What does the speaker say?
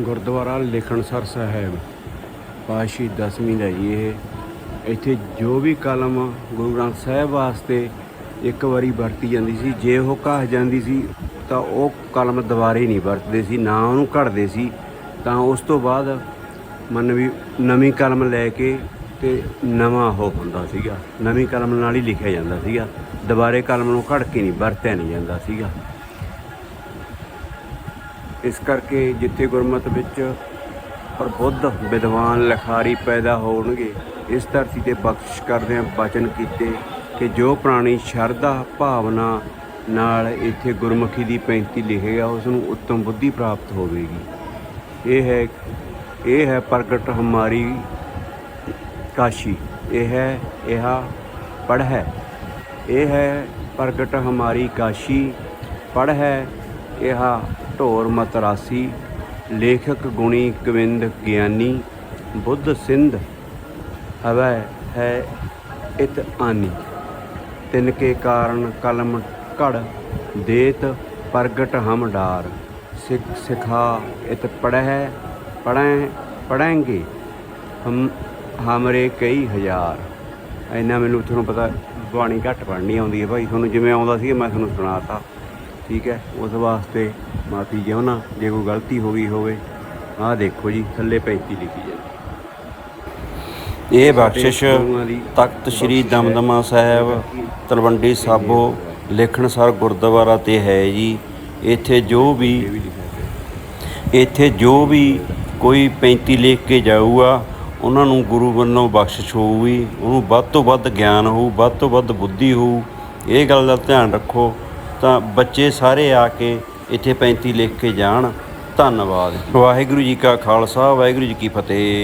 ਗੁਰਦੁਆਰਾ ਲਿਖਣਸਰ ਸਾਹਿਬ, ਪਾਸ਼ੀ ਦਸਵੀਂ ਦਾ ਜੀ ਇਹ। ਇੱਥੇ ਜੋ ਵੀ ਕਲਮ ਗੁਰੂ ਗ੍ਰੰਥ ਸਾਹਿਬ ਵਾਸਤੇ ਇੱਕ ਵਾਰੀ ਵਰਤੀ ਜਾਂਦੀ ਸੀ, ਜੇ ਉਹ ਘਾਹ ਜਾਂਦੀ ਸੀ, ਤਾਂ ਉਹ ਕਲਮ ਦੁਬਾਰੇ ਨਹੀਂ ਵਰਤਦੇ ਸੀ, ਨਾ ਉਹਨੂੰ ਘੜਦੇ ਸੀ। ਤਾਂ ਉਸ ਤੋਂ ਬਾਅਦ ਮਨ ਵੀ ਨਵੀਂ ਕਲਮ ਲੈ ਕੇ ਤੇ ਨਵਾਂ ਹੋ ਹੁੰਦਾ ਸੀਗਾ। ਨਵੀਂ ਕਲਮ ਨਾਲ ਹੀ ਲਿਖਿਆ ਜਾਂਦਾ ਸੀਗਾ। ਦੁਬਾਰੇ ਕਲਮ ਨੂੰ ਘੜ ਕੇ ਨਹੀਂ, ਵਰਤਿਆ ਨਹੀਂ ਜਾਂਦਾ ਸੀਗਾ। ਇਸ ਕਰਕੇ ਜਿੱਥੇ ਗੁਰਮਤ ਵਿੱਚ ਪ੍ਰਬੁੱਧ ਵਿਦਵਾਨ ਲਿਖਾਰੀ ਪੈਦਾ ਹੋਣਗੇ, ਇਸ ਧਰਤੀ ਤੇ ਬਖਸ਼ਿਸ਼ ਕਰਦਿਆਂ ਬਚਨ ਕੀਤੇ ਕਿ ਜੋ ਪ੍ਰਾਣੀ ਸ਼ਰਧਾ ਭਾਵਨਾ ਨਾਲ ਇੱਥੇ ਗੁਰਮੁਖੀ ਦੀ ਪੈਂਤੀ ਲਿਖੇਗਾ ਉਸ ਨੂੰ ਉੱਤਮ ਬੁੱਧੀ ਪ੍ਰਾਪਤ ਹੋਵੇਗੀ। ਇਹ ਹੈ ਇਹ ਹੈ ਪ੍ਰਗਟ ਹਮਾਰੀ ਕਾਸ਼ੀ। ਇਹ ਹੈ, ਇਹ ਪੜ ਹੈ। ਇਹ ਹੈ ਪ੍ਰਗਟ ਹਮਾਰੀ ਕਾਸ਼ੀ। ਪੜ ਹੈ, ਇਹ ਢੋਰ ਮਤਰਾਸੀ। ਲੇਖਕ ਗੁਣੀ ਗੋਵਿੰਦ ਗਿਆਨੀ। ਬੁੱਧ ਸਿੰਧ ਹਵੈ ਹੈ ਇਤ ਆਨੀ। ਤਿਨ ਕੇ ਕਾਰਨ ਕਲਮ ਘੜ ਦੇਤ ਪ੍ਰਗਟ ਹਮਡਾਰ ਸਿੱਖ ਸਿਖਾ ਇਤ ਪੜਹਿ ਪੜੈ ਪੜਾਂਗੇ ਹਮ ਹਮਰੇ ਕਈ ਹਜ਼ਾਰ। ਇੰਨਾ ਮੈਨੂੰ ਤੁਹਾਨੂੰ ਪਤਾ ਬਾਣੀ ਘੱਟ ਪੜਨੀ ਆਉਂਦੀ ਹੈ ਭਾਈ। ਤੁਹਾਨੂੰ ਜਿਵੇਂ ਆਉਂਦਾ ਸੀ ਮੈਂ ਤੁਹਾਨੂੰ ਸੁਣਾਤਾ। ਠੀਕ ਹੈ? ਉਸ ਵਾਸਤੇ ਮਾਫੀ ਚਾਹੁੰਦਾ ਜੇ ਕੋਈ ਗਲਤੀ ਹੋ ਗਈ ਹੋਵੇ। ਆਹ ਦੇਖੋ ਜੀ ਥੱਲੇ 35 ਲਿਖੀ ਹੈ। ਇਹ ਬਖਸ਼ਿਸ਼ ਤਖਤ ਸ੍ਰੀ ਦਮਦਮਾ ਸਾਹਿਬ ਤਲਵੰਡੀ ਸਾਬੋ ਲਿਖਣਸਰ ਗੁਰਦੁਆਰਾ ਤੇ ਹੈ ਜੀ। ਇੱਥੇ ਜੋ ਵੀ ਇੱਥੇ ਜੋ ਵੀ ਕੋਈ 35 ਲਿਖ ਕੇ ਜਾਊਗਾ ਉਹਨਾਂ ਨੂੰ ਗੁਰੂ ਵੱਲੋਂ ਬਖਸ਼ਿਸ਼ ਹੋਊਗੀ, ਉਹਨੂੰ ਵੱਧ ਤੋਂ ਵੱਧ ਗਿਆਨ ਹੋਊ, ਵੱਧ ਤੋਂ ਵੱਧ ਬੁੱਧੀ ਹੋਊ। ਇਹ ਗੱਲ ਦਾ ਧਿਆਨ ਰੱਖੋ, ਤਾਂ ਬੱਚੇ ਸਾਰੇ ਆ ਕੇ ਇੱਥੇ 35 ਲਿਖ ਕੇ ਜਾਣ। ਧੰਨਵਾਦ ਵਾਹਿਗੁਰੂ ਜੀ ਕਾ ਖਾਲਸਾ, ਵਾਹਿਗੁਰੂ ਜੀ ਕੀ ਫਤਿਹ।